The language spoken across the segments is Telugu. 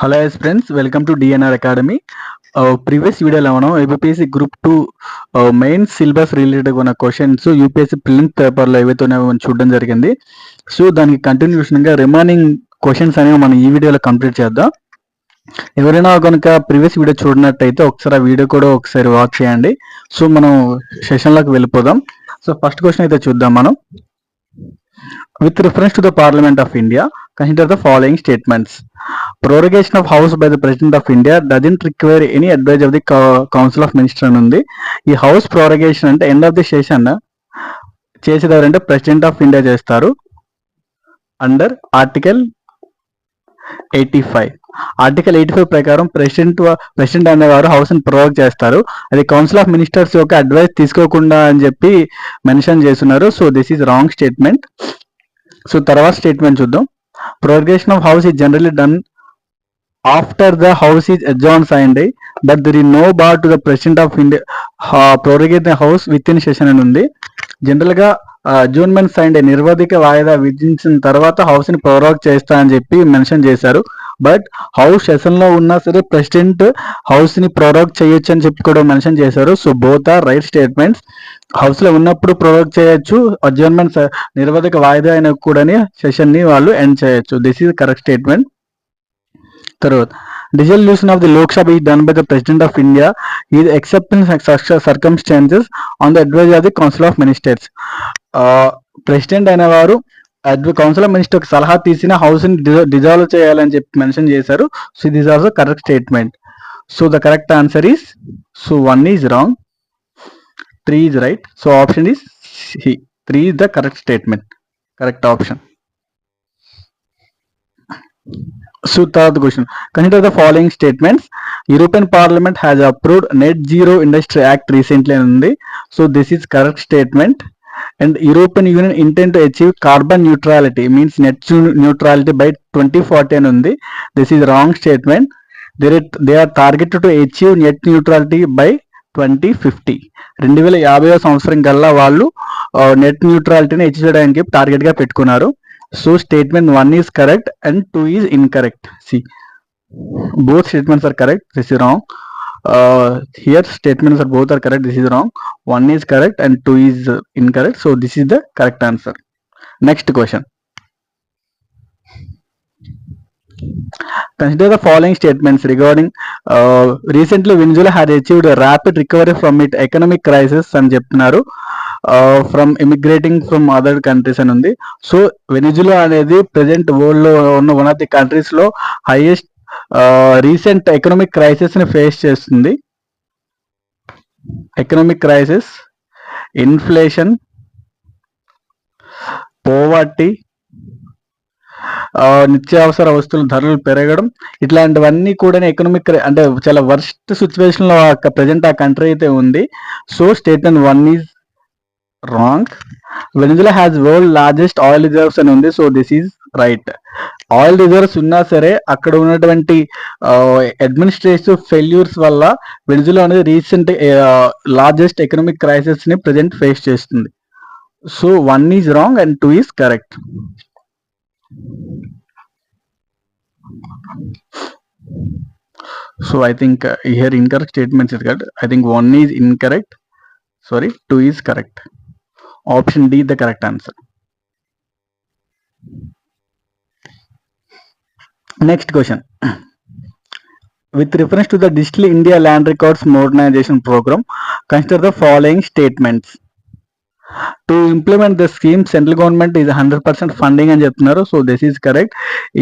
Hello yes friends welcome to DNR academy previous వీడియోలో మనం ABPSC group two main syllabus related ఉన్న క్వశ్చన్స్ యూపీఎస్సి ప్రిలిమ్స్ పేపర్లో ఏవైతే ఉన్నాయో మనం చూడడం జరిగింది. సో దానికి కంటిన్యూషన్గా రిమైనింగ్ క్వశ్చన్స్ అనేవి మనం ఈ వీడియోలో కంప్లీట్ చేద్దాం. ఎవరైనా కనుక ప్రీవియస్ వీడియో చూడనట్టయితే ఒకసారి ఆ వీడియో కూడా ఒకసారి వాచ్ చేయండి. సో మనం సెషన్లోకి వెళ్ళిపోదాం. సో ఫస్ట్ క్వశ్చన్ అయితే చూద్దాం మనం. With reference to the parliament of India Consider the following statements prorogation of house by the president of india doesn't require any advice of the council of Ministers అని ఉంది ఈ హౌస్ prorogation అంటే ఎండ్ ఆఫ్ ది సెషన్ చేసేదారంటే ప్రెసిడెంట్ ఆఫ్ ఇండియా చేస్తారు. Under article eighty five article eighty five ప్రకారం ప్రెసిడెంట్ ప్రెసిడెంట్ అనేవారు హౌస్ని ప్రొవోక్ చేస్తారు. అది కౌన్సిల్ ఆఫ్ మినిస్టర్స్ యొక్క అడ్వైస్ తీసుకోకుండా అని చెప్పి మెన్షన్ చేస్తున్నారు. So this is wrong statement so తర్వాత స్టేట్మెంట్ చూద్దాం. Prorogation of house is generally done after the house is adjourned signed but there is no bar to the president of india uh, prorogate the house within session అని ఉంది జనరల్గా అడ్జూన్మెంట్ సైన్ నిర్వధిక వాయిదా విధించిన తర్వాత హౌస్ని ప్రొరోగ్ చేస్తా అని చెప్పి మెన్షన్ చేశారు. బట్ హౌస్ సెషన్లో ఉన్నా సరే ప్రెసిడెంట్ హౌస్ని ప్రొరోగ్ చేయొచ్చు అని చెప్పి కూడా మెన్షన్ చేశారు. So both are right statements. హౌస్లో ఉన్నప్పుడు ప్రొరోగ్ చేయొచ్చు. అజూన్మెంట్ నిర్వధిక వాయిదా అయినా కూడా సెషన్ని వాళ్ళు ఎండ్ చేయొచ్చు. This is correct statement. తర్వాత dissolution of the Lok Sabha is is done by the president of india is except in such circumstances on the advice of the council of ministers president అయిన వారు కౌన్సిల్ ఆఫ్ మినిస్టర్ సలహా తీసిన హౌస్ని డిజాల్వ్ చేయాలని చెప్పి మెన్షన్ చేశారు. So this also correct statement. So the correct answer is so one is wrong three is right. So option is three is the correct statement. Correct option. So తర్వాత question. Consider the following statements European parliament has approved net zero industry act recently ఉంది. So this is correct statement. And European union intent achieve carbon neutrality means net neutrality by twenty forty అని ఉంది. This is wrong statement there they are target to achieve net neutrality by twenty fifty రెండు వేల యాభై సంవత్సరం కల్లా వాళ్ళు నెట్ న్యూట్రాలిటీని అచీవ్ చేయడానికి టార్గెట్గా పెట్టుకున్నారు. So statement one is correct and two is incorrect C both statements are correct this is wrong uh, here statements are both are correct this is wrong one is correct and two is uh, incorrect so this is the correct answer next question consider the following statements regarding uh, recently venezuela had achieved a rapid recovery from its economic crisis అని చెప్తున్నారు from immigrating from other countries అని ఉంది సో వెనిజులా అనేది ప్రెసెంట్ వరల్డ్లో ఉన్న వన్ ఆఫ్ ది కంట్రీస్లో హైయెస్ట్ రీసెంట్ ఎకనామిక్ క్రైసిస్ని ఫేస్ చేస్తుంది. ఎకనామిక్ క్రైసిస్ ఇన్ఫ్లేషన్ పోవర్టీ నిత్యావసర వస్తువుల ధరలు పెరగడం ఇట్లాంటివన్నీ కూడా ఎకనామిక్ అంటే చాలా వర్స్ట్ సిచ్యువేషన్లో ప్రజెంట్ ఆ కంట్రీ అయితే ఉంది. So statement one is wrong Venezuela has world largest oil reserves అని ఉంది so this is right oil reserves ఉన్నా సరే అక్కడ ఉన్నటువంటి అడ్మినిస్ట్రేటివ్ ఫెయిల్యూర్స్ వల్ల వెనిజులా అనేది రీసెంట్ లార్జెస్ట్ ఎకనామిక్ క్రైసిస్ని ప్రజెంట్ ఫేస్ చేస్తుంది. So one is wrong and two is correct so i think uh, here incorrect statements is correct. I think one is incorrect. Sorry two is correct. option d the correct answer next question with reference to the digital india land records modernization program consider the following statements to implement the scheme central government ఇది హండ్రెడ్ పర్సెంట్ ఫండింగ్ అని చెప్తున్నారు సో దిస్ ఈస్ కరెక్ట్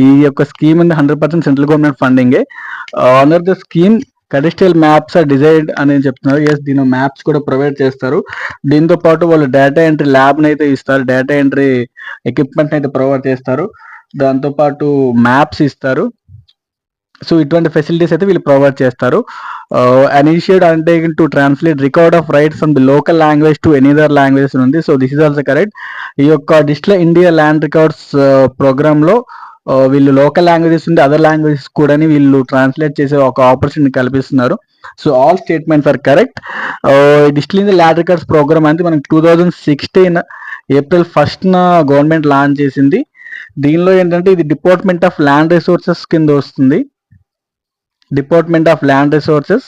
ఈ యొక్క స్కీమ్ ఉంది hundred percent central government ఫండింగే under the scheme cadastral maps are design అని చెప్తున్నారు. ఎస్ దీని మ్యాప్స్ కూడా ప్రొవైడ్ చేస్తారు. దీంతో పాటు వాళ్ళు డేటా ఎంట్రీ ల్యాబ్ని అయితే ఇస్తారు. డేటా ఎంట్రీ ఎక్విప్మెంట్ అయితే ప్రొవైడ్ చేస్తారు. దాంతో పాటు మ్యాప్స్ ఇస్తారు. సో ఇటువంటి ఫెసిలిటీస్ అయితే వీళ్ళు ప్రొవైడ్ చేస్తారు. అనిషియేట్ అంటే to translate record of rights from the local language to any other language ఉంది. So this is also correct ఈ యొక్క డిజిటల్ ఇండియా ల్యాండ్ రికార్డ్స్ ప్రోగ్రామ్లో వీళ్ళు లోకల్ లాంగ్వేజెస్ ఉండి అదర్ లాంగ్వేజెస్ కూడా వీళ్ళు ట్రాన్స్లేట్ చేసే ఒక ఆపర్చునిటీ కల్పిస్తున్నారు. So all statements are correct. Digital the land records programme అనేది మనకి two thousand sixteen April ఫస్ట్న government launch చేసింది. దీనిలో ఏంటంటే ఇది డిపార్ట్మెంట్ ఆఫ్ ల్యాండ్ రిసోర్సెస్ కింద వస్తుంది. Department of land resources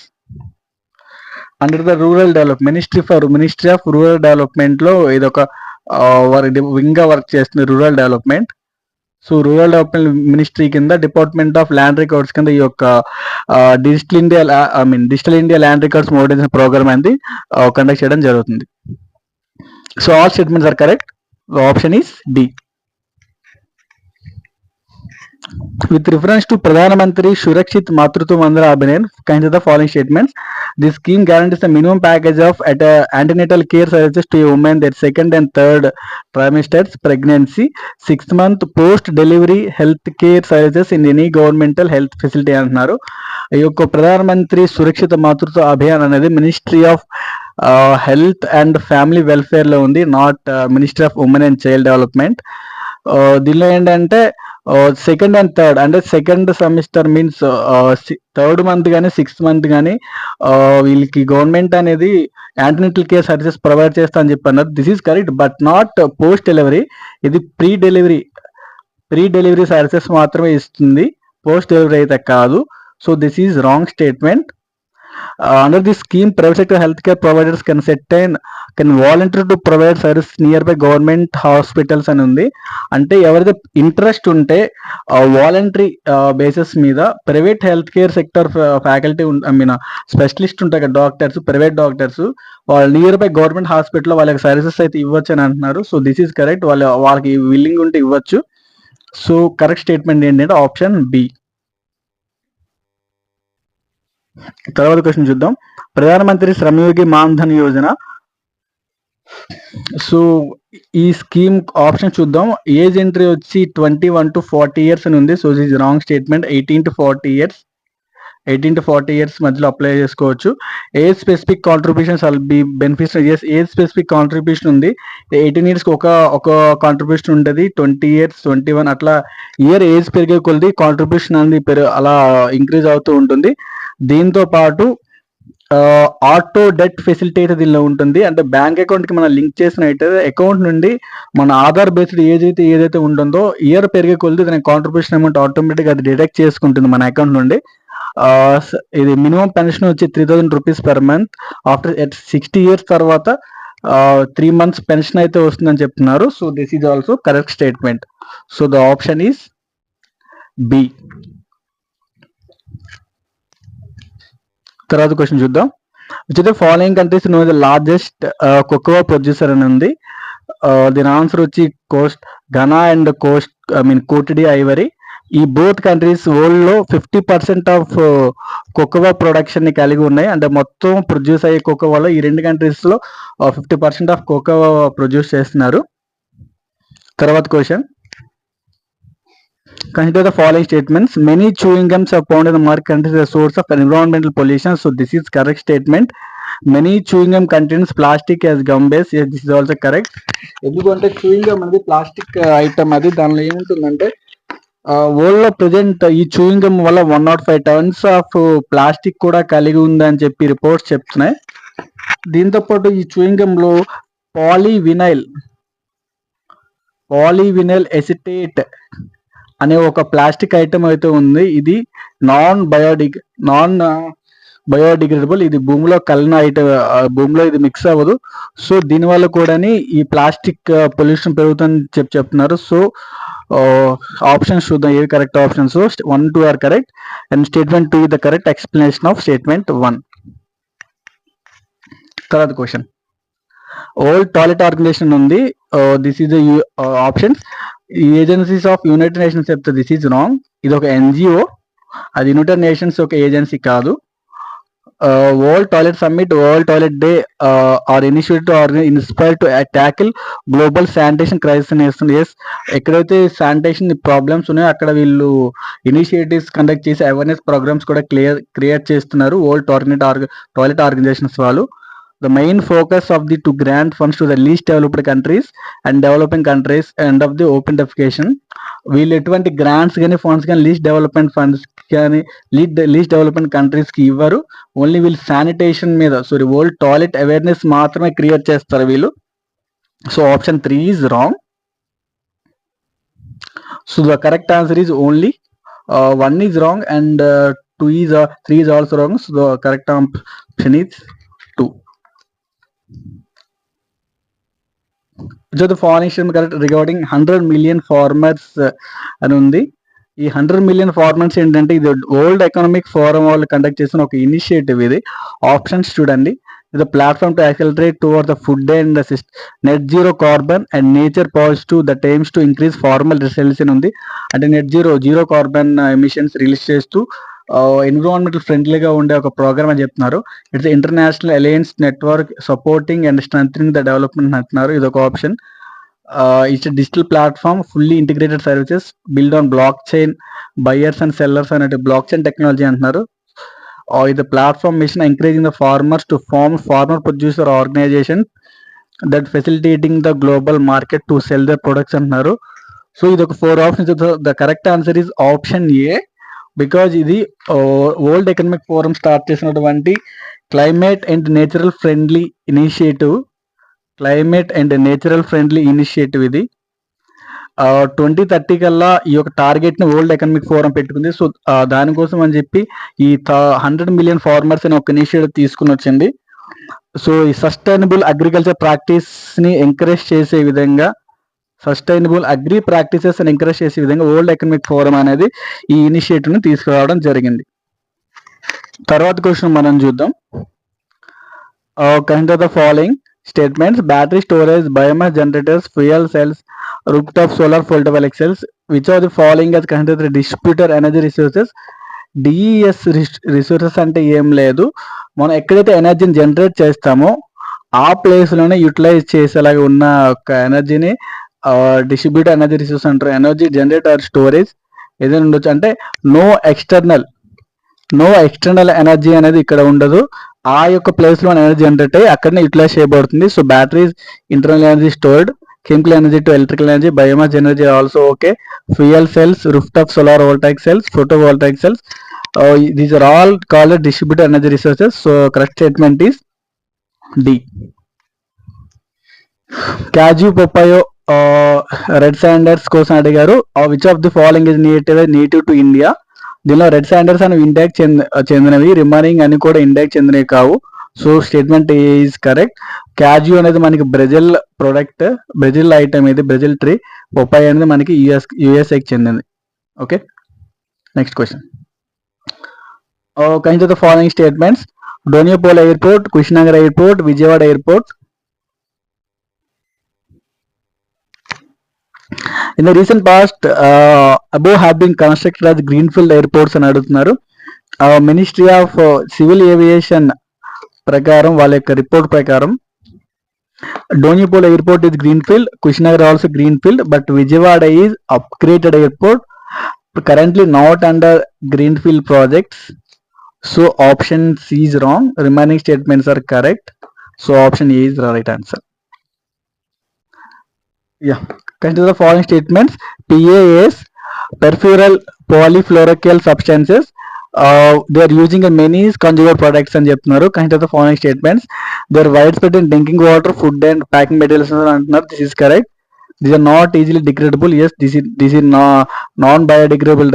under the rural develop ministry for ministry of rural డెవలప్మెంట్లో ఇది ఒక వింగ్గా వర్క్ చేస్తుంది rural development. So rural development ministry కింద డిపార్ట్మెంట్ ఆఫ్ ల్యాండ్ రికార్డ్స్ కింద ఈ యొక్క digital India I mean digital India land records moderation programme అనేది కండక్ట్ చేయడం జరుగుతుంది. So all statements are correct option is D with reference to Pradhan Mantri Surakshit Matritva వందల Abhiyan kind of the following statement the scheme guarantees the minimum package of at antenatal care services to women that second and third prime ministers pregnancy six month post delivery health care services in any governmental health facility అంటున్నారు. ఈ యొక్క ప్రధానమంత్రి సురక్షిత మాతృత్వ అభియాన్ అనేది ministry of health and family వెల్ఫేర్లో ఉంది not ministry of women and child development దీనిలో ఏంటంటే సెకండ్ అండ్ థర్డ్ అంటే second semester means third month కానీ సిక్స్త్ మంత్ కానీ వీళ్ళకి గవర్నమెంట్ అనేది యాంటనెటల్ కేర్ సర్వీసెస్ ప్రొవైడ్ చేస్తా అని చెప్పన్నారు. This is correct but not post delivery ఇది pre delivery pre delivery services మాత్రమే ఇస్తుంది. పోస్ట్ డెలివరీ అయితే కాదు. So this is wrong statement under the scheme private sector health care providers can set and can volunteer to provide service nearby government hospitals అని ఉంది. అంటే ఎవరైతే ఇంట్రెస్ట్ ఉంటే uh, వాలంటరీ బేసిస్ uh, మీద private health care sector faculty I mean specialist ఉంటాయి కదా డాక్టర్స్ ప్రైవేట్ డాక్టర్స్ వాళ్ళు నియర్ బై గవర్నమెంట్ హాస్పిటల్లో వాళ్ళకి సర్వీసెస్ అయితే ఇవ్వచ్చు అని అంటున్నారు. సో దిస్ ఈస్ కరెక్ట్ వాళ్ళ వాళ్ళకి విల్లింగ్ ఉంటే ఇవ్వచ్చు. సో కరెక్ట్ స్టేట్మెంట్ ఏంటంటే ఆప్షన్ బి తర్వాత క్వశ్చన్ చూద్దాం. ప్రధానమంత్రి శ్రమయోగి మాన్ధన్ యోజన. సో ఈ స్కీమ్ ఆప్షన్ చూద్దాం. ఏజ్ ఎంట్రీ వచ్చి twenty one to forty years అని ఉంది. So this wrong statement eighteen to forty years eighteen to forty years మధ్యలో అప్లై చేసుకోవచ్చు. Age specific contributions all be benefits as age specific contribution ఉంది. ఎయిటీన్ ఇయర్స్కి ఒక ఒక కాంట్రిబ్యూషన్ ఉంటుంది ట్వంటీ ఇయర్స్ ట్వంటీ వన్ అట్లా ఇయర్ ఏజ్ పెరిగే కొలది కాంట్రిబ్యూషన్ అనేది పెరు అలా ఇంక్రీజ్ అవుతూ ఉంటుంది. దీంతో పాటు ఆటో డెట్ ఫెసిలిటీ అయితే దీనిలో ఉంటుంది. అంటే బ్యాంక్ అకౌంట్కి మనం లింక్ చేసినట్టయితే అకౌంట్ నుండి మన ఆధార్ బేస్డ్ ఏదైతే ఏదైతే ఉంటుందో ఇయర్ పెరిగే కొలిది దాని కాంట్రిబ్యూషన్ అమౌంట్ ఆటోమేటిక్ అది డిడక్ట్ చేసుకుంటుంది మన అకౌంట్ నుండి. ఇది మినిమం పెన్షన్ వచ్చి three thousand rupees per month after sixty years తర్వాత త్రీ మంత్స్ పెన్షన్ అయితే వస్తుందని చెప్తున్నారు. So this is also correct statement so the option is B తర్వాత క్వశ్చన్ చూద్దాం. వచ్చేది following countries no the largest cocoa producer అని ఉంది. Uh, దీని ఆన్సర్ వచ్చి coast Ghana and coast I mean Cote d'Ivoire ఈ బోత్ కంట్రీస్ వరల్డ్లో ఫిఫ్టీ పర్సెంట్ ఆఫ్ కొక్కవా ప్రొడక్షన్ని కలిగి ఉన్నాయి. అంటే మొత్తం ప్రొడ్యూస్ అయ్యే కొక్కవాలో ఈ రెండు కంట్రీస్లో ఫిఫ్టీ పర్సెంట్ ఆఫ్ కొక్కవా ప్రొడ్యూస్ చేస్తున్నారు. తర్వాత question Consider the following statements. Many chewing gums are found in the market as a source of environmental pollution. So this is correct statement. Many chewing gum contains plastic as gum base. Yes, this is also correct. ఎందుకంటే చూయింగ్ గమ్ అనేది ప్లాస్టిక్ ఐటమ్ అది దానిలో ఏముంటుందంటే వరల్డ్లో ప్రజెంట్ ఈ చూయింగ్ గమ్ వల్ల one naught five tons of plastic కూడా కలిగి ఉందని చెప్పి రిపోర్ట్స్ చెప్తున్నాయి దీంతో పాటు ఈ చూయింగ్ గమ్లో పాలీవినైల్ పాలీవినైల్ ఎసిటేట్ అనే ఒక ప్లాస్టిక్ ఐటమ్ అయితే ఉంది. ఇది నాన్ బయోడిగ్ నాన్ బయోడిగ్రేడబుల్. ఇది భూమిలో కలిన ఐటమ్ భూమిలో ఇది మిక్స్ అవ్వదు. సో దీనివల్ల కూడా ఈ ప్లాస్టిక్ పొల్యూషన్ పెరుగుతుందని చెప్పి చెప్తున్నారు. సో ఆప్షన్స్ చూద్దాం. ఏవి correct options? One two are correct. And statement two the correct explanation of statement one. తర్వాత క్వశ్చన్. ఓల్డ్ టాయిలెట్ ఆర్గనైజేషన్ ఉంది. This is the options agencies of United Nations చెప్తే దిస్ ఈజ్ రాంగ్ ఇది ఒక ఎన్జిఓ అది యునైటెడ్ నేషన్స్ ఒక ఏజెన్సీ కాదు. World toilet summit world toilet day or initiative or inspire to tackle global sanitation crisis వేస్తుంది ఎస్ ఎక్కడైతే శానిటేషన్ ప్రాబ్లమ్స్ ఉన్నాయో అక్కడ వీళ్ళు ఇనిషియేటివ్స్ కండక్ట్ చేసి అవేర్నెస్ ప్రోగ్రామ్స్ కూడా క్లియర్ క్రియేట్ చేస్తున్నారు. World toilet org toilet organizations వాళ్ళు. The main focus of the to grant funds to the least developed countries and developing countries end of the open defecation వీళ్ళు ఎటువంటి గ్రాంట్స్ కానీ ఫండ్స్ కానీ లీస్ట్ డెవలప్మెంట్ ఫండ్స్ కానీ లీడ్ లీస్ట్ డెవలప్మెంట్ కంట్రీస్కి ఇవ్వరు. ఓన్లీ వీళ్ళు శానిటేషన్ మీద సారీ వరల్డ్ టాయిలెట్ అవేర్నెస్ మాత్రమే క్రియేట్ చేస్తారు వీళ్ళు. So option three is wrong so the correct answer is only one is wrong and two is three is also wrong so the correct option is two the foreign correct regarding hundred million farmers uh, అని ఉంది. ఈ హండ్రెడ్ మిలియన్ ఫార్మర్స్ ఏంటంటే ఇది వరల్డ్ ఎకనామిక్ ఫోరం వాళ్ళు కండక్ట్ చేసిన ఒక ఇనిషియేటివ్ ఇది. ఆప్షన్స్ చూడండి. ఇది platform to accelerate toward the food and net zero carbon and nature positive the times to increase formal results ఉంది. అంటే net zero zero carbon emissions release చేస్తూ ఎన్విరాన్మెంటల్ ఫ్రెండ్లీగా ఉండే ఒక ప్రోగ్రామ్ అని చెప్తున్నారు. It's international alliance network supporting and strength the development అంటున్నారు. ఇది ఒక option it's digital platform fully integrated services build on block chain buyers and sellers అనే బ్లాక్ చైన్ టెక్నాలజీ అంటున్నారు ఇది platform mission encouraging the farmers to form farmer producer organization that facilitating the global market to sell the products అంటున్నారు. సో ఇది ఒక four options the correct answer is option A because ఇది వరల్డ్ ఎకనామిక్ ఫోరం స్టార్ట్ చేసినటువంటి climate and natural friendly initiative climate and natural friendly initiative ఇది. ట్వంటీ థర్టీ కల్లా ఈ యొక్క టార్గెట్ని వరల్డ్ ఎకనామిక్ ఫోరం పెట్టుకుంది. సో దానికోసం అని చెప్పి ఈ హండ్రెడ్ మిలియన్ ఫార్మర్స్ అని ఒక ఇనిషియేటివ్ తీసుకుని వచ్చింది. సో ఈ సస్టైనబుల్ అగ్రికల్చర్ ప్రాక్టీస్ని ఎంకరేజ్ చేసే విధంగా సస్టైనబుల్ అగ్రి ప్రాక్టీసెస్ అని ఎంకరేజ్ చేసే విధంగా వరల్డ్ ఎకనామిక్ ఫోరం అనేది ఈ ఇనిషియేటివ్ని తీసుకురావడం జరిగింది. తర్వాత క్వశ్చన్ మనం చూద్దాం. Kind the following statements battery storage biomass generators fuel cells rooftop solar photovoltaic cells which are the following as considered the distributor energy resources DES resources అంటే ఏం లేదు. మనం ఎక్కడైతే ఎనర్జీని జనరేట్ చేస్తామో ఆ ప్లేస్లోనే యూటిలైజ్ చేసేలాగా ఉన్న ఒక ఎనర్జీని డిస్ట్రిబ్యూట్ ఎనర్జీ రిసోర్స్ అంటారు ఎనర్జీ జనరేట్ ఆర్ స్టోరేజ్ ఏదైనా ఉండొచ్చు. అంటే no external no external energy అనేది ఇక్కడ ఉండదు. ఆ యొక్క ప్లేస్లో ఎనర్జీ జనరేట్ అయ్యి అక్కడనే యూటిలైజ్ చేయబడుతుంది. So batteries internal energy stored chemical energy to electrical energy biomass energy also okay fuel cells rooftop solar voltaic cells photo voltaic cells these are all call distribute energy resources so correct statement is D క్యాజీ పొప్పాయో రెడ్ శాండర్స్ కోసం అడిగారు. Which of the following is native native to India దీనిలో రెడ్ శాండర్స్ అని ఇండియాకి చెందినవి రిమైనింగ్ అని కూడా ఇండియాకి చెందినవి కావు. So statement is correct cashew అనేది మనకి బ్రెజిల్ ప్రొడక్ట్ బ్రెజిల్ ఐటమ్ ఇది బ్రెజిల్ ట్రీ పొప్పాయి అనేది మనకి యుఎస్ యుఎస్ఏకి చెందింది. Okay next question kind the following statements Donyi Polo airport Krishnanagar airport Vijayawada airport in the recent past above have been constructed as greenfield airports అని అడుగుతున్నారు. మినిస్ట్రీ ఆఫ్ సివిల్ ఏవియేషన్ ప్రకారం వాళ్ళ యొక్క రిపోర్ట్ ప్రకారం Donyi Polo airport is green field Kushinagar also green field but Vijayawada is upgraded airport currently not under green field projects so option C is wrong remaining statements are correct so option A is right answer yeah consider the following statements? PAS perfural polyfluoroalkyl substances. They are using many consumer products అని చెప్తున్నారు. Kind of the following statements they are wide spread in drinking water food and packing materials అంటున్నారు. This is correct these are not easily degradable as this is this is non biodegradable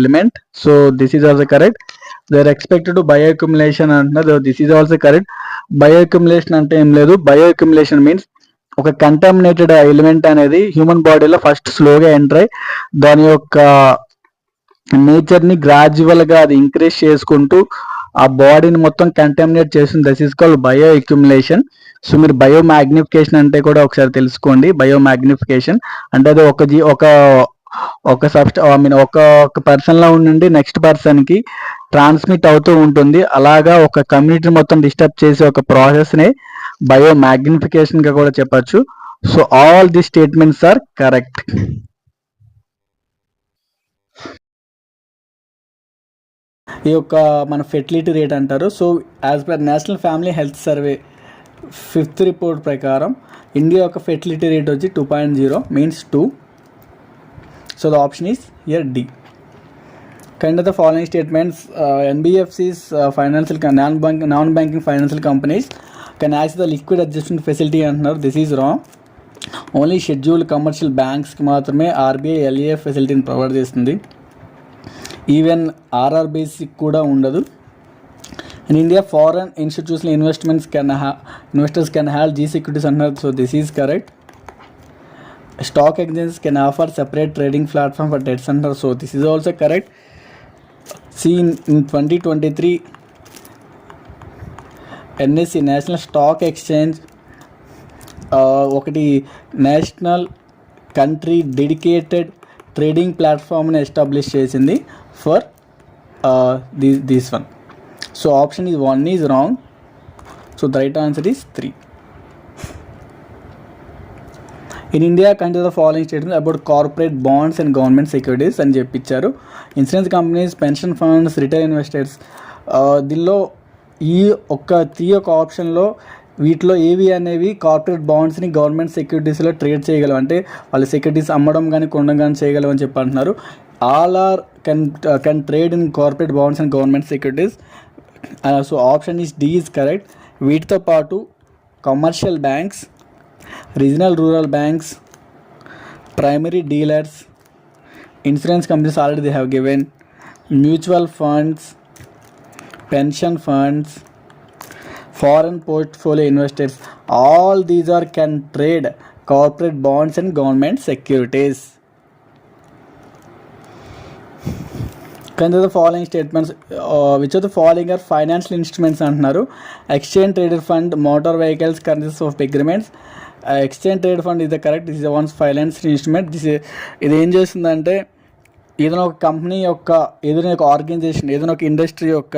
element so this is also correct they are expected to bio accumulation అంటున్నారు. This is also correct bio accumulation అంటే ఏం లేదు. బయో అక్యుములేషన్ మీన్స్ ఒక కంటామినేటెడ్ ఎలిమెంట్ అనేది హ్యూమన్ బాడీలో ఫస్ట్ స్లోగా ఎంటర్ అయ్యి దాని యొక్క నేచర్ని గ్రాడ్యువల్గా అది ఇంక్రీజ్ చేసుకుంటూ ఆ బాడీని మొత్తం కంటామినేట్ చేస్తుంది thus is called bio accumulation so మీరు బయో మ్యాగ్నిఫికేషన్ అంటే కూడా ఒకసారి తెలుసుకోండి. బయో మ్యాగ్నిఫికేషన్ అంటే అది ఒక జీ ఒక ఒక సబ్స్ట ఐ మీన్ ఒక ఒక పర్సన్లో ఉండి నెక్స్ట్ పర్సన్కి ట్రాన్స్మిట్ అవుతూ ఉంటుంది. అలాగా ఒక కమ్యూనిటీ మొత్తం డిస్టర్బ్ చేసే ఒక ప్రాసెస్ని బయో మ్యాగ్నిఫికేషన్గా కూడా చెప్పచ్చు. So all the statements are correct. ఈ యొక్క మన ఫెర్టిలిటీ రేట్ అంటారు. So as per national family health survey fifth report ప్రకారం ఇండియా యొక్క ఫెర్టిలిటీ రేట్ వచ్చి two point zero means two. So the option is year D. Kind of the following statements NBFCs financial non bank non banking financial companies కానీ as the liquid adjustment facility అంటున్నారు? This is wrong only schedule commercial బ్యాంక్స్కి మాత్రమే ఆర్బీఐ ఎల్ఏఎఫ్ ఫెసిలిటీని ప్రొవైడ్ చేస్తుంది. ఈవెన్ ఆర్ఆర్బీసీకి కూడా ఉండదు. In India foreign institution investments can have investors can have G securities అంటున్నారు. So this is correct stock exchanges can offer separate trading platform for debts అంటారు so this is also correct seen in twenty twenty three NSC national stock exchange ఒకటి నేషనల్ కంట్రీ డెడికేటెడ్ ట్రేడింగ్ ప్లాట్ఫామ్ని ఎస్టాబ్లిష్ చేసింది for the this one. So option is one is wrong. So the right answer is three. In India country the following statement about corporate bonds and government securities అని చెప్పించారు insurance companies pension funds retail investors దీనిలో ఈ ఒక్క త్రీ ఒక ఆప్షన్లో వీటిలో ఏవి అనేవి కార్పొరేట్ బాండ్స్ని గవర్నమెంట్ సెక్యూరిటీస్లో ట్రేడ్ చేయగలవు. అంటే వాళ్ళు సెక్యూరిటీస్ అమ్మడం కానీ కొనడం కానీ చేయగలవు అని చెప్పి అంటున్నారు all are can can trade in corporate bonds and government securities. So option is D is correct. వీటితో పాటు commercial banks regional rural banks primary dealers insurance companies already they have given mutual funds pension funds foreign portfolio investors all these are can trade corporate bonds and government securities consider the following statements uh, which of the following are financial instruments అంటున్నారు exchange traded fund motor vehicles currencies of agreements exchange trade fund is the correct this is ones finance instrument this ఇది ఏం చేస్తుందంటే ఏదైనా ఒక కంపెనీ యొక్క ఏదైనా ఒక ఆర్గనైజేషన్ ఏదైనా ఒక ఇండస్ట్రీ యొక్క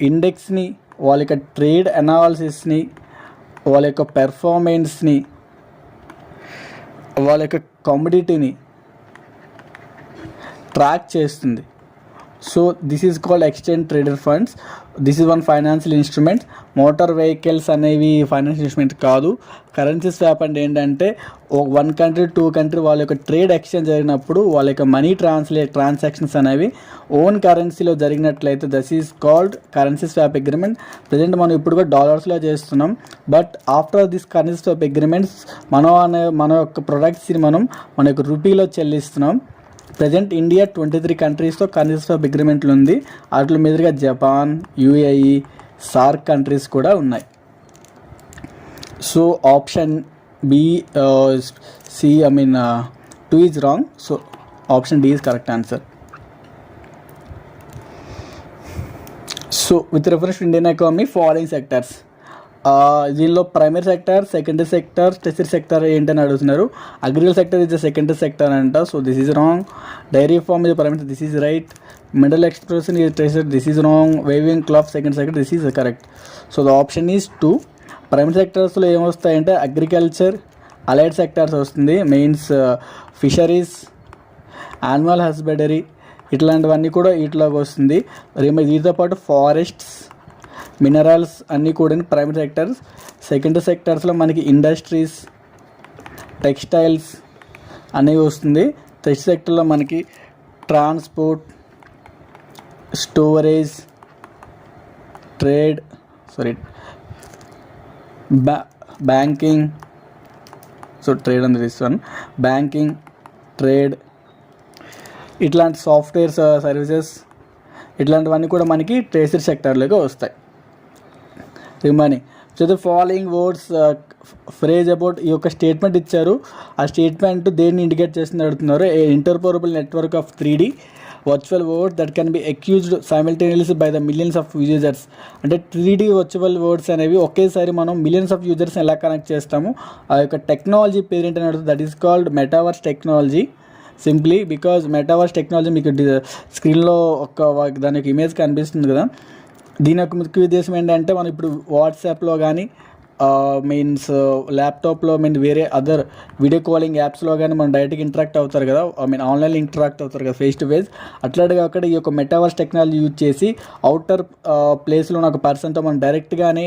ఇండెక్స్ని వాళ్ళ యొక్క ట్రేడ్ అనాలిసిస్ని వాళ్ళ యొక్క పెర్ఫార్మెన్స్ని వాళ్ళ యొక్క కమ్యూడిటీని ట్రాక్ చేస్తుంది. So this is called exchange trader funds this is one financial instrument motor vehicles అనేవి ఫైనాన్షియల్ ఇన్స్ట్రుమెంట్ కాదు. కరెన్సీ స్వాప్ అంటే ఏంటంటే వన్ కంట్రీ టూ కంట్రీ వాళ్ళ యొక్క ట్రేడ్ ఎక్స్చేంజ్ జరిగినప్పుడు వాళ్ళ యొక్క మనీ ట్రాన్స్లే ట్రాన్సాక్షన్స్ అనేవి ఓన్ కరెన్సీలో జరిగినట్లయితే thus is called currency swap agreement present మనం ఇప్పుడు కూడా డాలర్స్లో చేస్తున్నాం. But after this currency swap agreements మనం అనే మన యొక్క ప్రొడక్ట్స్ని మనం మన యొక్క రూపీలో చెల్లిస్తున్నాం. ప్రజెంట్ ఇండియా ట్వంటీ త్రీ కంట్రీస్తో కన్సెస్ ఆఫ్ అగ్రిమెంట్లు ఉంది వాటి మీదుగా జపాన్ యూఏఈ సార్క్ కంట్రీస్ కూడా ఉన్నాయి. So option B C I mean two is wrong. So option D is correct answer. So with reference Indian economy following sectors. దీనిలో primary sector secondary sector tertiary sector ఏంటని అడుగుతున్నారు. Agriculture sector is the secondary sector అంట. So this is wrong dairy farm is primary this is right middle expression is tertiary this is wrong weaving cloth second sector this is correct so the option is two primary సెక్టర్స్లో ఏమొస్తాయంటే అగ్రికల్చర్ అలైడ్ సెక్టార్స్ వస్తుంది. మెయిన్స్ ఫిషరీస్ యానిమల్ హస్బెండరీ ఇట్లాంటివన్నీ కూడా వీటిలోకి వస్తుంది. మరి వీటితో పాటు ఫారెస్ట్స్ మినరల్స్ అన్నీ కూడా ప్రైవేట్ సెక్టర్స్. సెకండ్ సెక్టర్స్లో మనకి ఇండస్ట్రీస్ టెక్స్టైల్స్ అనేవి వస్తుంది. టెక్స్ట్ సెక్టర్లో మనకి ట్రాన్స్పోర్ట్ స్టోరేజ్ ట్రేడ్ సారీ బ్యా బ్యాంకింగ్ సో ట్రేడ్ అని దిస్ బ్యాంకింగ్ ట్రేడ్ ఇట్లాంటి సాఫ్ట్వేర్ సర్వీసెస్ ఇట్లాంటివన్నీ కూడా మనకి ట్రేసర్ సెక్టార్లోకి వస్తాయి. రిమని so the following words phrase about ఈ యొక్క స్టేట్మెంట్ ఇచ్చారు. ఆ స్టేట్మెంట్ దేన్ని ఇండికేట్ చేసింది అడుగుతున్నారు. A interoperable network of three D virtual world that can be accessed simultaneously by the millions of users అంటే త్రీ డీ వర్చువల్ వర్డ్స్ అనేవి ఒకేసారి మనం మిలియన్స్ ఆఫ్ యూజర్స్ ఎలా కనెక్ట్ చేస్తాము? ఆ యొక్క టెక్నాలజీ పేరు ఏంటని అడుగుతుంది that is called metaverse technology simply because metaverse technology మీకు స్క్రీన్లో ఒక దాని యొక్క ఇమేజ్ కనిపిస్తుంది కదా. దీని యొక్క ముఖ్య ఉద్దేశం ఏంటంటే మనం ఇప్పుడు వాట్సాప్లో కానీ మీన్స్ ల్యాప్టాప్లో మీన్ వేరే అదర్ వీడియో కాలింగ్ యాప్స్లో కానీ మనం డైరెక్ట్గా ఇంటరాక్ట్ అవుతారు కదా ఐ మీన్ ఆన్లైన్లో ఇంటరాక్ట్ అవుతారు కదా ఫేస్ టు ఫేస్ అట్లాంటిగా అక్కడ ఈ యొక్క మెటావర్స్ టెక్నాలజీ యూజ్ చేసి అవుటర్ ప్లేస్లో ఉన్న ఒక పర్సన్తో మనం డైరెక్ట్గానే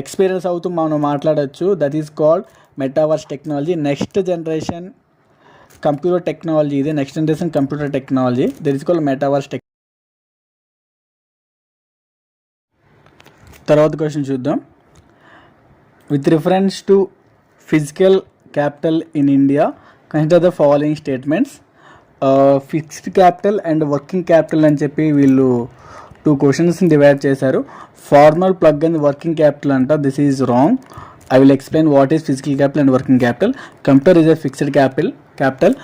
ఎక్స్పీరియన్స్ అవుతూ మనం మాట్లాడచ్చు. That is called metaverse technology. Next generation computer technology ఇది. Next generation computer technology. That is called metaverse tech తర్వాత క్వశ్చన్ చూద్దాం. With reference to physical capital in India consider the following statements fixed capital and working capital అని చెప్పి వీళ్ళు టూ క్వశ్చన్స్ని డివైడ్ చేశారు. Farmer plough and working capital అంట this is wrong I will explain what is physical capital and working capital computer is a fixed capital capital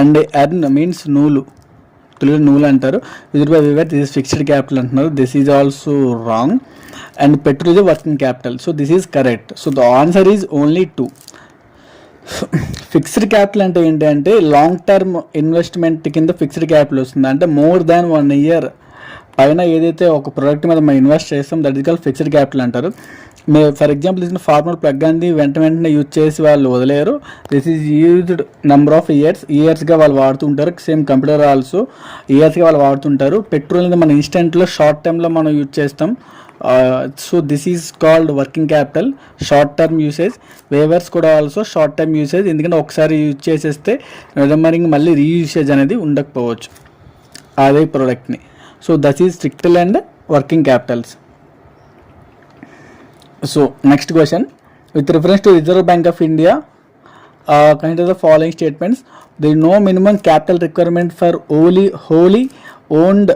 and yarn means నూలు తెలుగు నూలు అంటారు. Visit by this is fixed capital అంటున్నారు. This is also wrong and petrol is working capital so this is correct so the answer is only two fixed capital అంటే ఏంటి అంటే లాంగ్ టర్మ్ ఇన్వెస్ట్మెంట్ కింద ఫిక్స్డ్ క్యాపిటల్ వస్తుంది. అంటే మోర్ దాన్ వన్ ఇయర్ పైన ఏదైతే ఒక ప్రోడక్ట్ మీద మనం ఇన్వెస్ట్ చేస్తాం that is call fixed capital అంటారు. మీరు ఫర్ ఎగ్జాంపుల్ ఇచ్చిన ఫార్మర్ ప్లగ్ అంది వెంట వెంటనే యూజ్ చేసి వాళ్ళు వదిలేరు. This is used number of years ఇయర్స్గా వాళ్ళు వాడుతుంటారు. సేమ్ కంప్యూటర్ ఆల్సో ఇయర్స్గా వాళ్ళు వాడుతుంటారు. పెట్రోల్ అనేది మనం ఇన్స్టెంట్లో షార్ట్ టైంలో మనం యూజ్ చేస్తాం. So this is called working capital short term usage weavers కూడా ఆల్సో షార్ట్ టర్మ్ యూసేజ్ ఎందుకంటే ఒకసారి యూజ్ చేసేస్తే రిమరింగ్ మళ్ళీ రీయూసేజ్ అనేది ఉండకపోవచ్చు. అదే ప్రోడక్ట్ని so that is స్ట్రిక్టల్ and working capitals so next question with reference to Reserve Bank of India consider the following statements the no minimum capital requirement for wholly wholly owned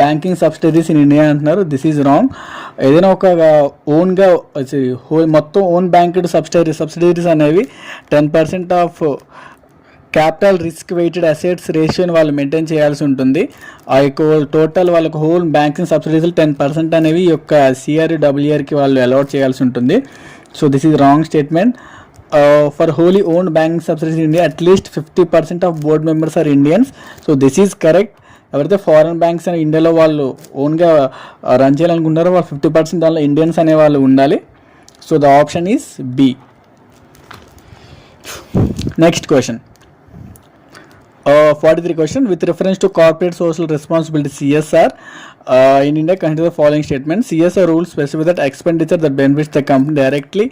banking subsidiaries in India అంటున్నారు. దిస్ ఈజ్ రాంగ్ ఏదైనా ఒక ఓన్గా మొత్తం ఓన్ బ్యాంక్డ్ సబ్సిడరీ సబ్సిడరీస్ అనేవి ten percent of capital risk weighted assets రేషియోని వాళ్ళు మెయింటైన్ చేయాల్సి ఉంటుంది. ఆ యొక్క టోటల్ వాళ్ళకు whole banking subsidies ten percent అనేవి ఈ యొక్క సిఆర్ డబ్ల్యూఆర్కి వాళ్ళు అలౌట్ చేయాల్సి ఉంటుంది. So this is wrong statement for wholly own banking subsidies India at least fifty percent of board members are Indians so this is correct ఎవరైతే ఫారెన్ బ్యాంక్స్ అని ఇండియాలో వాళ్ళు ఓన్గా రన్ uh, చేయాలనుకుంటారో వాళ్ళు ఫిఫ్టీ పర్సెంట్ దానిలో ఇండియన్స్ అనే వాళ్ళు ఉండాలి. So the option is B next question forty three question with reference to corporate social responsibility CSR in India continue the following statement CSR rules specific that expenditure that benefits the company directly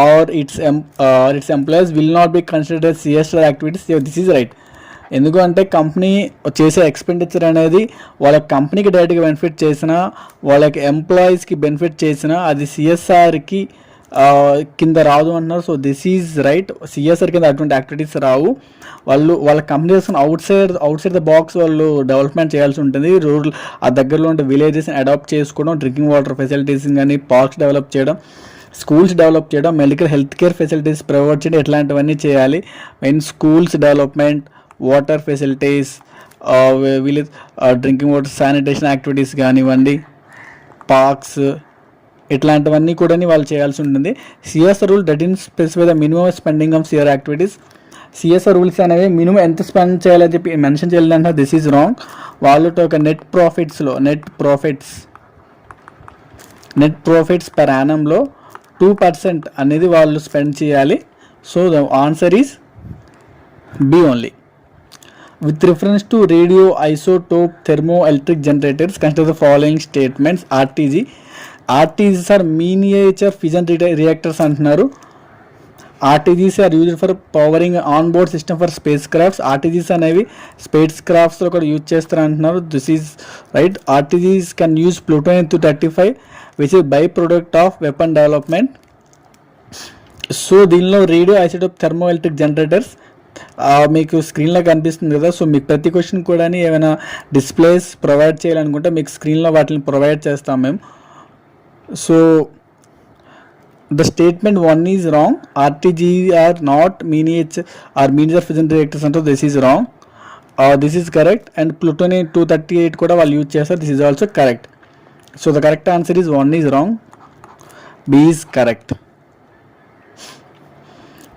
or its M its employees will not be consider CSR activities this is right ఎందుకంటే కంపెనీ చేసే ఎక్స్పెండిచర్ అనేది వాళ్ళ కంపెనీకి డైరెక్ట్గా బెనిఫిట్ చేసినా వాళ్ళకి ఎంప్లాయీస్కి బెనిఫిట్ చేసినా అది సిఎస్ఆర్కి కింద రాదు అంటున్నారు so this is right CSR కింద అటువంటి యాక్టివిటీస్ రావు. వాళ్ళు వాళ్ళ కంపెనీ చేసుకుని outside outside the box వాళ్ళు డెవలప్మెంట్ చేయాల్సి ఉంటుంది. రూరల్ ఆ దగ్గరలో ఉండే విలేజెస్ని అడాప్ట్ చేసుకోవడం డ్రింకింగ్ వాటర్ ఫెసిలిటీస్ కానీ పార్క్స్ డెవలప్ చేయడం స్కూల్స్ డెవలప్ చేయడం medical health care facilities provide చేయడం ఇట్లాంటివన్నీ చేయాలి. Main schools development water facilities village drinking water sanitation activities కానివ్వండి పార్క్స్ ఇట్లాంటివన్నీ కూడా వాళ్ళు చేయాల్సి ఉంటుంది. CSR rule that in specify the minimum spending of CR activities CSR rules అనేవి మినిమం ఎంత స్పెండ్ చేయాలని చెప్పి మెన్షన్ చేయాలంటే దిస్ ఈజ్ రాంగ్ వాళ్ళు ఒక net ప్రాఫిట్స్లో net profits net profits per యానంలో టూ పర్సెంట్ అనేది వాళ్ళు స్పెండ్ చేయాలి. So the answer is B only with reference to radio isotope thermo electric generators consider the following statements RTG are miniature fission re- reactors అంటున్నారు. RTGs are used for powering on board system for spacecrafts RTGs అనేవి స్పేస్ క్రాఫ్ట్స్లో కూడా యూజ్ చేస్తారు అంటున్నారు this is right RTGs can use plutonium two thirty five which is by product of weapon development so దీనిలో radio isotope thermo electric generators మీకు స్క్రీన్లో కనిపిస్తుంది కదా. సో మీకు ప్రతి క్వశ్చన్ కూడా ఏమైనా డిస్ప్లేస్ ప్రొవైడ్ చేయాలనుకుంటే మీకు స్క్రీన్లో వాటిని ప్రొవైడ్ చేస్తాం మేము. So the statement one is wrong RTG are not miniature or miniature fission reactors అంటే this is wrong this is correct and plutonium two thirty eight కూడా వాళ్ళు యూజ్ చేస్తారు this is also correct so the correct answer is one is wrong B is correct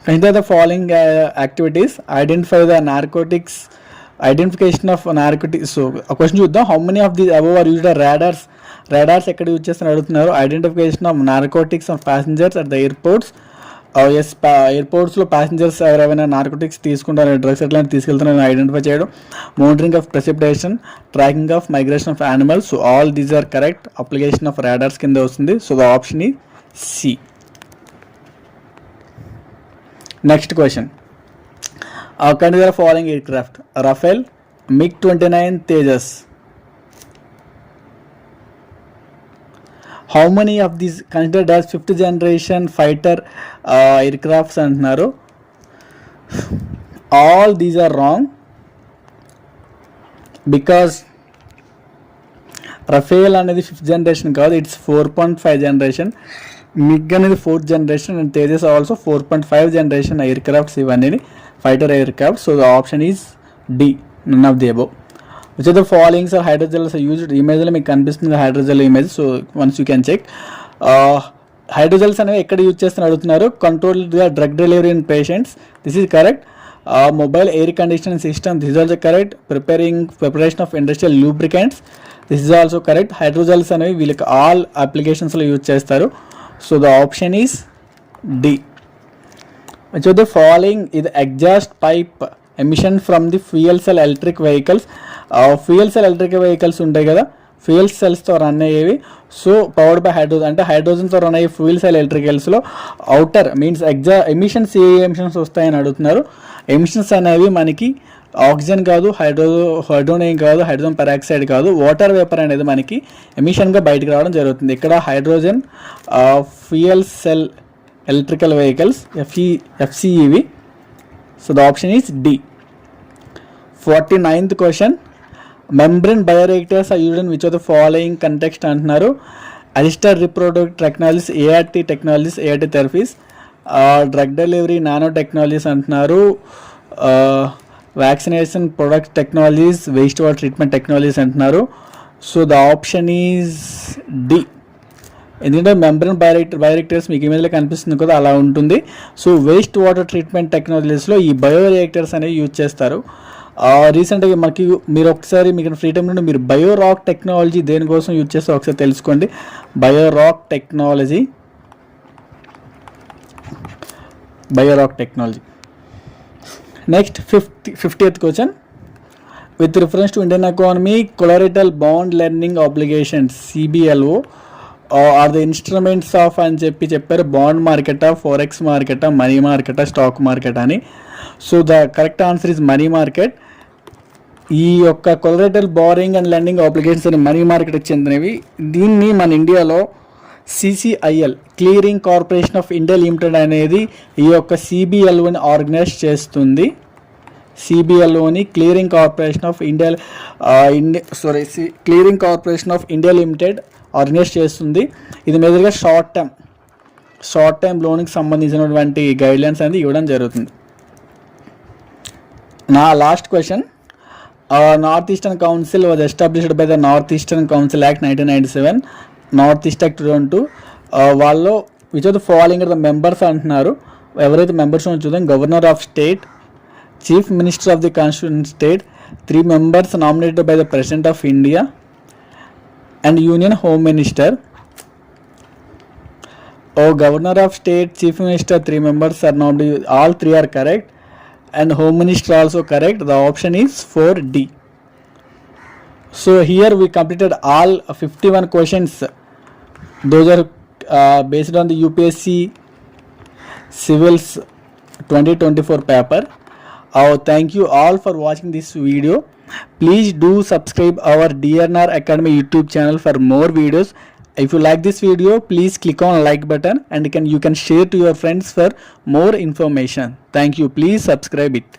Consider the following uh, activities. Identify the narcotics. Identification of narcotics. So, a question చూద్దాం how many of the above are used radars radars ఎక్కడ యూజ్ చేస్తారని అడుగుతున్నారు. Identification of narcotics of passengers at the airports yes ఎయిర్పోర్ట్స్లో passengers ఎవరైనా నార్కోటిక్స్ తీసుకుంటారు డ్రగ్స్ ఎట్లాంటి తీసుకెళ్తున్నారని ఐడెంటిఫై చేయడం. Monitoring of precipitation tracking of migration of animals so all these are correct application of radars కింద వస్తుంది. సో ద ఆప్షన్ ఈ C next question continue following aircraft Rafale MiG twenty nine Tejas how many of these considered as fifth generation fighter aircrafts అంటున్నారు? All these are wrong because Rafale అనేది ఫిఫ్త్ జనరేషన్ కాదు it's four point five generation MiG అనేది fourth generation and Tejas also four point five generation aircrafts ఇవన్నీ fighter aircraft so the option is D none of the above which are the followings are hydrogels used ఇమేజ్లో మీకు కనిపిస్తుంది hydrogel image so once you can check hydrogels అనేవి ఎక్కడ యూజ్ చేస్తున్న అడుగుతున్నారు? Control drug delivery in patients this is correct mobile air conditioning system this is also correct preparing preparation of industrial lubricants this is also correct hydrogels అనేవి వీళ్ళకి ఆల్ అప్లికేషన్స్లో యూజ్ చేస్తారు. So the option is D which of the following? ఇది exhaust pipe emission from the fuel cell electric vehicles fuel cell electric vehicles ఉంటాయి కదా ఫ్యూయల్ సెల్స్తో రన్ అయ్యేవి. సో పవర్డ్ బై హైడ్రోజన్ అంటే హైడ్రోజన్తో రన్ అయ్యే ఫ్యూయల్ సెల్ ఎలక్ట్రికల్స్లో అవుటర్ మీన్స్ ఎగ్జా ఎమిషన్స్ ఏ ఎమిషన్స్ వస్తాయని అడుగుతున్నారు. ఎమిషన్స్ అనేవి మనకి ఆక్సిజన్ కాదు హైడ్రో హైడ్రోనియం కాదు హైడ్రోజన్ పెరాక్సైడ్ కాదు వాటర్ వేపర్ అనేది మనకి ఎమిషన్గా బయటకు రావడం జరుగుతుంది. ఇక్కడ hydrogen fuel cell electrical vehicles FE FCEV so the option is D forty ninth question membrane bioreactors are used in which of the following context అంటున్నారు? Assisted reproductive technologies ART technologies ART therapies drug delivery nano technologies అంటున్నారు. Vaccination product technologies waste water treatment technologies అంటున్నారు. So the option is D ఎందుకంటే మెంబ్రెన్ బయోరెక్టర్ బయోరెక్టర్స్ మీకు ఇమేజ్లో కనిపిస్తుంది కదా అలా ఉంటుంది. సో వేస్ట్ వాటర్ ట్రీట్మెంట్ టెక్నాలజీస్లో ఈ బయోరియాక్టర్స్ అనేవి యూజ్ చేస్తారు. రీసెంట్గా మనకి మీరు ఒకసారి మీకు ఫ్రీ టైం నుండి మీరు బయో రాక్ టెక్నాలజీ దేనికోసం యూజ్ చేస్తే ఒకసారి తెలుసుకోండి. Bio rock technology. Bio rock technology. Next fifty fiftieth question with reference to Indian economy collateral bond lending obligations CBLO are the instruments of అని చెప్పి చెప్పారు బాండ్ మార్కెటా ఫోరెక్స్ మార్కెటా మనీ మార్కెటా స్టాక్ మార్కెట్ అని. So the correct answer is money market ఈ యొక్క collateral borrowing and lending applications అని మనీ మార్కెట్కి చెందినవి దీన్ని మన ఇండియాలో CCIL clearing corporation of India limited అనేది ఈ యొక్క సిబిఎల్ఓని ఆర్గనైజ్ చేస్తుంది. సిబిఎల్ఓని clearing corporation of India India sorry clearing corporation of India limited organize చేస్తుంది. ఇది మెజర్గా షార్ట్ టర్మ్ షార్ట్ టైం లోన్కి సంబంధించినటువంటి గైడ్లైన్స్ అనేది ఇవ్వడం జరుగుతుంది. నా last question north eastern council was established by the north eastern council act nineteen ninety seven north east act two వాళ్ళు which of the following the members అంటున్నారు. ఎవరైతే మెంబర్స్ చూద్దాం. Governor of state chief minister of the constitution state three members nominated by the president of India and union home minister oh governor of state chief minister three members are not all three are correct and home minister also correct. The option is 4d so here we completed all 51 questions. Those are uh, based on the upsc civils 2024 paper. Uh, thank you all for watching this video. Please do subscribe our dnr academy youtube channel for more videos if you like this video please click on like button and you can you can share to your friends for more information. Thank you. Please subscribe it